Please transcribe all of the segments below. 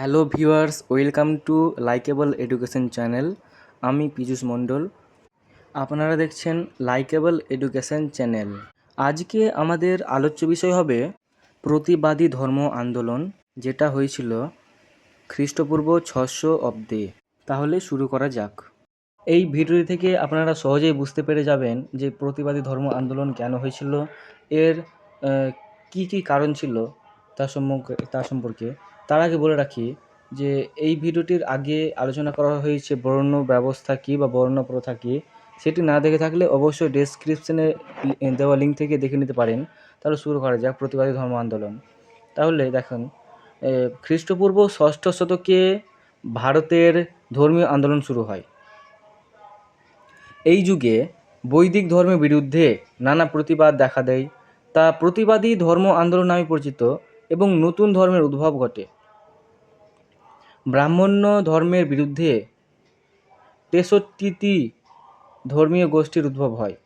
Hello viewers, welcome to likeable education channel. আমি পীযূষ মণ্ডল। আপনারা দেখছেন লাইকেবল এডুকেশন চ্যানেল। আজকে আমাদের আলোচ্য বিষয় হবে প্রতিবাদী ধর্ম আন্দোলন, যেটা হয়েছিল খ্রিস্টপূর্ব ছশো অব্দে। তাহলে শুরু করা যাক। এই ভিডিওটি থেকে আপনারা সহজেই বুঝতে পেরে যাবেন যে প্রতিবাদী ধর্ম আন্দোলন কেন হয়েছিল, এর কি কি কারণ ছিল তার সম্পর্কে তার সম্পর্কে। তার আগে বলে রাখি যে এই ভিডিওটির আগে আলোচনা করা হয়েছে বর্ণ ব্যবস্থা কী বা বর্ণ প্রথা কী, সেটি না দেখে থাকলে অবশ্যই ডেসক্রিপশনে দেওয়া লিঙ্ক থেকে দেখে নিতে পারেন। তাহলে শুরু করা যাক প্রতিবাদী ধর্ম আন্দোলন। তাহলে দেখুন খ্রিস্টপূর্ব ষষ্ঠ শতকে ভারতের ধর্মীয় আন্দোলন শুরু হয়। এই যুগে বৈদিক ধর্মের বিরুদ্ধে নানা প্রতিবাদ দেখা দেয়। তা প্রতিবাদী ধর্ম আন্দোলন নামে পরিচিত এবং নতুন ধর্মের উদ্ভব ঘটে। ব্রাহ্মণ্য ধর্মের বিরুদ্ধে তেষট্টিটি ধর্মীয় গোষ্ঠীর উদ্ভব হয়।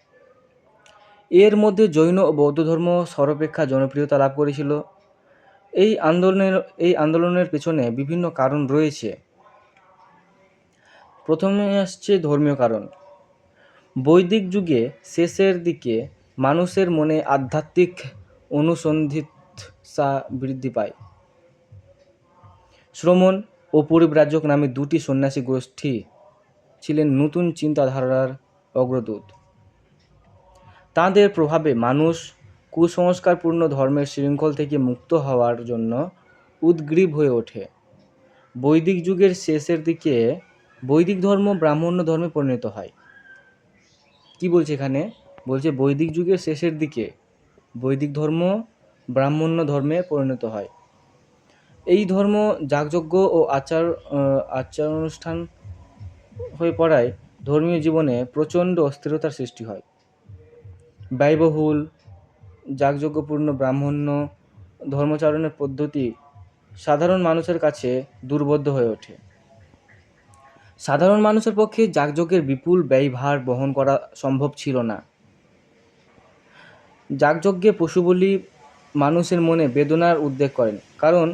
এর মধ্যে জৈন ও বৌদ্ধ ধর্ম সর্বাপেক্ষা জনপ্রিয়তা লাভ করেছিল। এই আন্দোলনের এই আন্দোলনের পেছনে বিভিন্ন কারণ রয়েছে। প্রথমে আসছে ধর্মীয় কারণ। বৈদিক যুগে শেষের দিকে মানুষের মনে আধ্যাত্মিক অনুসন্ধিৎসা বৃদ্ধি পায়। শ্রমণ ও পরিব্রাজক নামে দুটি সন্ন্যাসী গোষ্ঠী ছিলেন নতুন চিন্তাধারার অগ্রদূত। তাঁদের প্রভাবে মানুষ কুসংস্কারপূর্ণ ধর্মের শৃঙ্খল থেকে মুক্ত হওয়ার জন্য উদ্গ্রীব হয়ে ওঠে। বৈদিক যুগের শেষের দিকে বৈদিক ধর্ম ব্রাহ্মণ্য ধর্মে পরিণত হয়। কি বলছে এখানে? বলছে বৈদিক যুগের শেষের দিকে বৈদিক ধর্ম ব্রাহ্মণ্য ধর্মে পরিণত হয়। এই ধর্ম যাগযজ্ঞ ও আচার আচার অনুষ্ঠান হয়ে পড়ায় ধর্মীয় জীবনে প্রচণ্ড অস্থিরতার সৃষ্টি হয়। ব্যয়বহুল, যাগযজ্ঞপূর্ণ ব্রাহ্মণ্য ধর্মচারণের পদ্ধতি সাধারণ মানুষের কাছে দুর্বোধ্য হয়ে ওঠে। সাধারণ মানুষের পক্ষে যাগযজ্ঞের বিপুল ব্যয়ভার বহন করা সম্ভব ছিল না। যাগযজ্ঞে পশু বলি মানুষের মনে বেদনার উদ্বেগ করেন, কারণ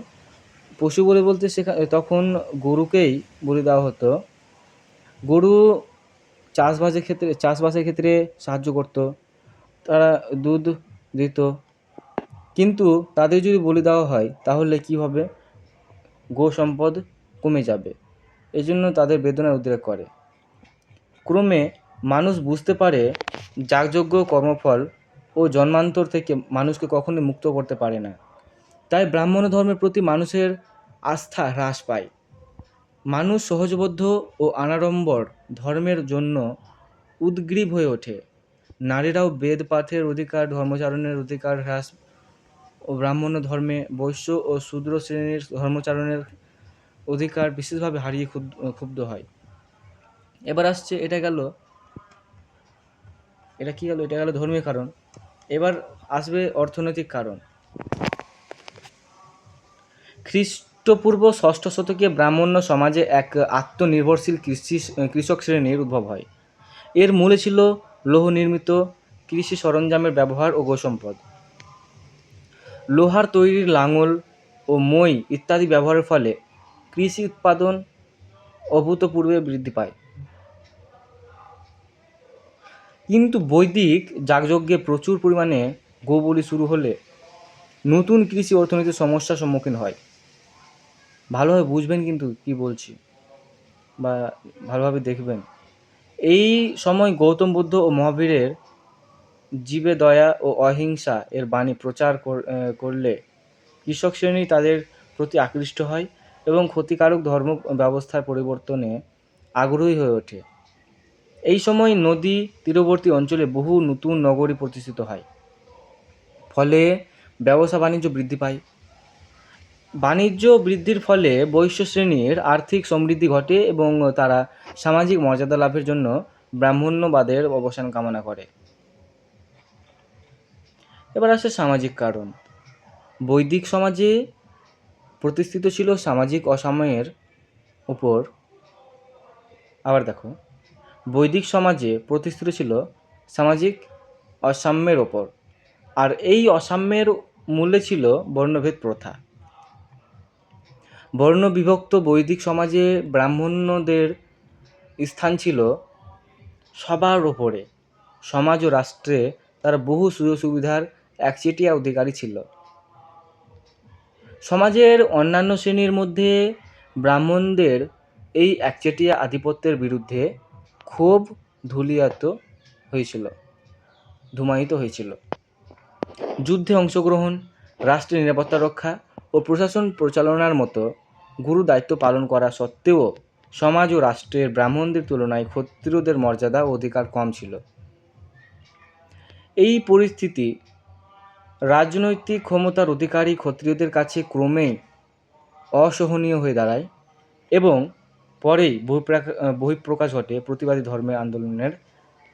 পশু বলি বলতে সেখা তখন গরুকেই বলি দেওয়া হতো। গরু চাষবাসের ক্ষেত্রে চাষবাসের ক্ষেত্রে সাহায্য করত। তারা দুধ দিত। কিন্তু তাদের যদি বলি দেওয়া হয়, তাহলে কী হবে? গো সম্পদ কমে যাবে। এজন্য তাদের বেদনার উদ্রেক করে। ক্রমে মানুষ বুঝতে পারে, যাগযজ্ঞ কর্মফল ও জন্মান্তর থেকে মানুষকে কখনোই মুক্ত করতে পারে না। তাই ব্রাহ্মণ ধর্মের প্রতি মানুষের আস্থা হ্রাস পায়। মানুষ সহজবদ্ধ ও অনাড়ম্বর ধর্মের জন্য উদ্গ্রীব হয়ে ওঠে। নারীরাও বেদ, পাঠের অধিকার, ধর্মচারণের অধিকার হ্রাস ও ব্রাহ্মণ্য ধর্মে বৈশ্য ও শূদ্র শ্রেণির ধর্মচারণের অধিকার বিশেষভাবে হারিয়ে ক্ষুব্ধ হয়। এবার আসছে, এটা গেল, এটা কী গেল? এটা গেল ধর্মীয় কারণ। এবার আসবে অর্থনৈতিক কারণ। খ্রিস্টপূর্ব ষষ্ঠ শতকে ব্রাহ্মণ্য সমাজে এক আত্মনির্ভরশীল কৃষি, কৃষক শ্রেণির উদ্ভব হয়। এর মূলে ছিল লৌহ নির্মিত কৃষি সরঞ্জামের ব্যবহার ও গোসম্পদ। লোহার তৈরির লাঙল ও মই ইত্যাদি ব্যবহারের ফলে কৃষি উৎপাদন অভূতপূর্বে বৃদ্ধি পায়। কিন্তু বৈদিক যাগযজ্ঞে প্রচুর পরিমাণে গোবলি শুরু হলে নতুন কৃষি অর্থনীতির সমস্যার সম্মুখীন হয়। ভালোভাবে বুঝবেন কিন্তু কি বলছি বা ভালোভাবে দেখবেন। এই সময় গৌতম বুদ্ধ ও মহাবীরের জীবে দয়া ও অহিংসা এর বাণী প্রচার কর- করলে কৃষক শ্রেণি তাদের প্রতি আকৃষ্ট হয় এবং ক্ষতিকারক ধর্ম ব্যবস্থার পরিবর্তনে আগ্রহী হয়ে ওঠে। এই সময় নদী তীরবর্তী অঞ্চলে বহু নতুন নগরী প্রতিষ্ঠিত হয়। ফলে ব্যবসা বাণিজ্য বৃদ্ধি পায়। বাণিজ্য বৃদ্ধির ফলে বৈশ্য শ্রেণির আর্থিক সমৃদ্ধি ঘটে এবং তারা সামাজিক মর্যাদা লাভের জন্য ব্রাহ্মণ্যবাদের অবসান কামনা করে। এবার আসে সামাজিক কারণ। বৈদিক সমাজে প্রতিষ্ঠিত ছিল সামাজিক অসাম্যের উপর। আবার দেখো, বৈদিক সমাজে প্রতিষ্ঠিত ছিল সামাজিক অসাম্যের ওপর আর এই অসাম্যের মূলে ছিল বর্ণভেদ প্রথা। বর্ণবিভক্ত বৈদিক সমাজে ব্রাহ্মণদের স্থান ছিল সবার ওপরে। সমাজ ও রাষ্ট্রে তারা বহু সুযোগ সুবিধার একচেটিয়া অধিকারী ছিল। সমাজের অন্যান্য শ্রেণির মধ্যে ব্রাহ্মণদের এই একচেটিয়া আধিপত্যের বিরুদ্ধে ক্ষোভ ধুলিয়াত হয়েছিল, ধুমায়িত হয়েছিল। যুদ্ধে অংশগ্রহণ, রাষ্ট্রের নিরাপত্তা রক্ষা প্রশাসন পরিচালনার মতো গুরু দায়িত্ব পালন করা সত্ত্বেও সমাজ ও রাষ্ট্রের ব্রাহ্মণদের তুলনায় ক্ষত্রিয়দের মর্যাদা ও অধিকার কম ছিল। এই পরিস্থিতি রাজনৈতিক ক্ষমতার অধিকারী ক্ষত্রিয়দের কাছে ক্রমেই অসহনীয় হয়ে দাঁড়ায় এবং পরেই বহিঃপ্রকাশ ঘটে প্রতিবাদী ধর্মের আন্দোলনের।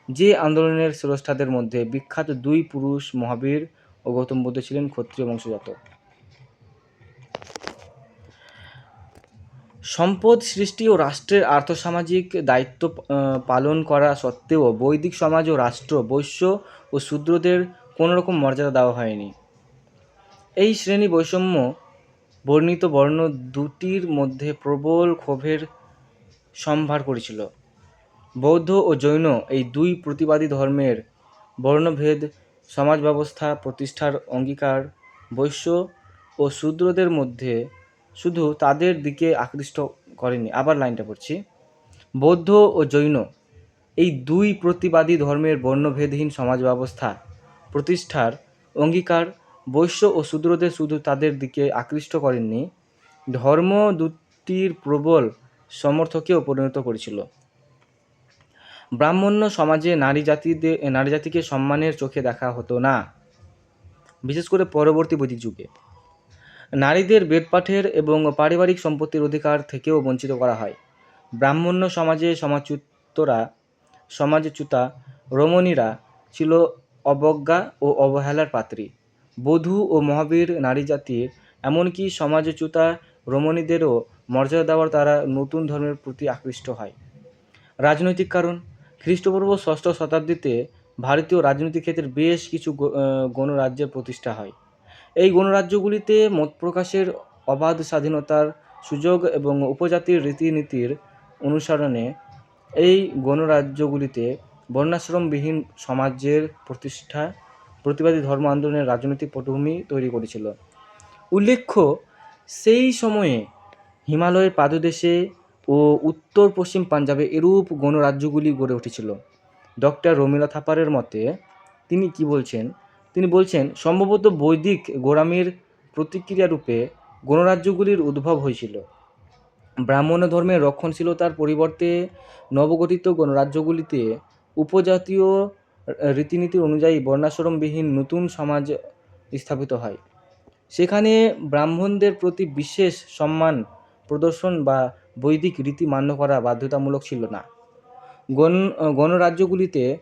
যে আন্দোলনের স্রষ্টাদের মধ্যে বিখ্যাত দুই পুরুষ মহাবীর ও গৌতম বুদ্ধ ছিলেন ক্ষত্রিয় বংশজাত সম্পদ সৃষ্টি ও রাষ্ট্রের আর্থসামাজিক দায়িত্ব পালন করা সত্ত্বেও বৈদিক সমাজ ও রাষ্ট্র বৈশ্য ও শূদ্রদের কোনো রকম মর্যাদা দেওয়া হয়নি। এই শ্রেণি বৈষম্য বর্ণিত বর্ণ দুটির মধ্যে প্রবল ক্ষোভের সম্ভার করেছিল। বৌদ্ধ ও জৈন এই দুই প্রতিবাদী ধর্মের বর্ণভেদ সমাজ ব্যবস্থা প্রতিষ্ঠার অঙ্গীকার, বৈশ্য ও শূদ্রদের মধ্যে শুধু তাদের দিকে আকৃষ্ট করেনি। আবার লাইনটা পড়ছি। বৌদ্ধ ও জৈন, এই দুই প্রতিবাদী ধর্মের বর্ণভেদহীন সমাজ ব্যবস্থা প্রতিষ্ঠার অঙ্গীকার বৈশ্য ও শূদ্রদের শুধু তাদের দিকে আকৃষ্ট করেননি, ধর্ম দুটির প্রবল সমর্থকেও পরিণত করেছিল। ব্রাহ্মণ্য সমাজে নারী জাতিদের নারী জাতিকে সম্মানের চোখে দেখা হতো না। বিশেষ করে পরবর্তী বৈদিক যুগে। নারীদের বেদপাঠের এবং পারিবারিক সম্পত্তির অধিকার থেকেও বঞ্চিত করা হয়। ব্রাহ্মণ্য সমাজে সমাজচ্যুতরা, সমাজচ্যুতা রমণীরা ছিল অবজ্ঞা ও অবহেলার পাত্রী। বধূ ও মহাবীর নারী জাতির, এমনকি সমাজচ্যুতা রমণীদেরও মর্যাদা দেওয়ার তারা নতুন ধর্মের প্রতি আকৃষ্ট হয়। রাজনৈতিক কারণ, খ্রিস্টপূর্ব ষষ্ঠ শতাব্দীতে ভারতীয় রাজনৈতিক ক্ষেত্রে বেশ কিছু গণরাজ্যের প্রতিষ্ঠা হয়। এই গণরাজ্যগুলিতে মত প্রকাশের অবাধ স্বাধীনতার সুযোগ এবং উপজাতির রীতিনীতির অনুসরণে এই গণরাজ্যগুলিতে বর্ণাশ্রমবিহীন সমাজের প্রতিষ্ঠা, প্রতিবাদী ধর্ম আন্দোলনের রাজনৈতিক পটভূমি তৈরি করেছিল। উল্লেখ্য, সেই সময়ে হিমালয়ের পাদদেশে ও উত্তর পশ্চিম পাঞ্জাবে এরূপ গণরাজ্যগুলি গড়ে উঠেছিল। ডক্টর রমিলা থাপারের মতে, তিনি কি বলছেন? তিনি বলছেন, সম্ভবত বৈদিক গোড়ামির প্রতিক্রিয়া রূপে গণরাজ্যগুলির উদ্ভব হয়েছিল। ব্রাহ্মণ ধর্মের রক্ষণশীলতার পরিবর্তে নবগঠিত গণরাজ্যগুলিতে উপজাতীয় রীতিনীতির অনুযায়ী বর্ণাশ্রমবিহীন নতুন সমাজ স্থাপিত হয়। সেখানে ব্রাহ্মণদের প্রতি বিশেষ সম্মান, প্রদর্শন বা বৈদিক রীতি মান্য করা বাধ্যতামূলক ছিল না। গণ, গণরাজ্যগুলিতে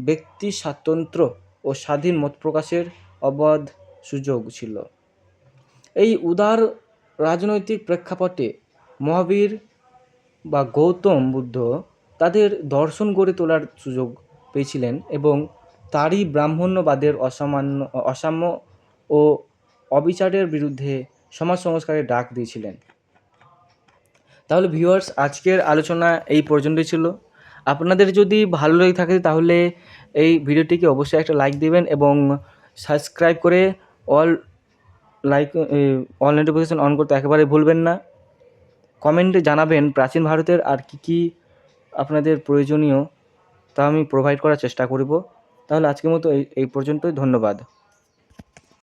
ব্যক্তি স্বাতন্ত্র্য ও স্বাধীন মত প্রকাশের অবাধ সুযোগ ছিল। এই উদার রাজনৈতিক প্রেক্ষাপটে মহাবীর বা গৌতম বুদ্ধ তাদের দর্শন গড়ে তোলার সুযোগ পেয়েছিলেন এবং তারই ব্রাহ্মণ্যবাদের অসামান্য, অসাম্য ও অবিচারের বিরুদ্ধে সমাজ সংস্কারের ডাক দিয়েছিলেন। তাহলে ভিউয়ার্স আজকের আলোচনা এই পর্যন্তই ছিল। আপনাদের যদি ভালো লেগে থাকে তাহলে এই ভিডিওটিকে অবশ্যই একটা লাইক দিবেন এবং সাবস্ক্রাইব করে all like all notification on করতে একেবারে ভুলবেন না। কমেন্টে জানাবেন প্রাচীন ভারতের আর কি কি আপনাদের প্রয়োজনীয় তা আমি প্রোভাইড করার চেষ্টা করব। তাহলে আজকের মতো এই এই পর্যন্তই, ধন্যবাদ।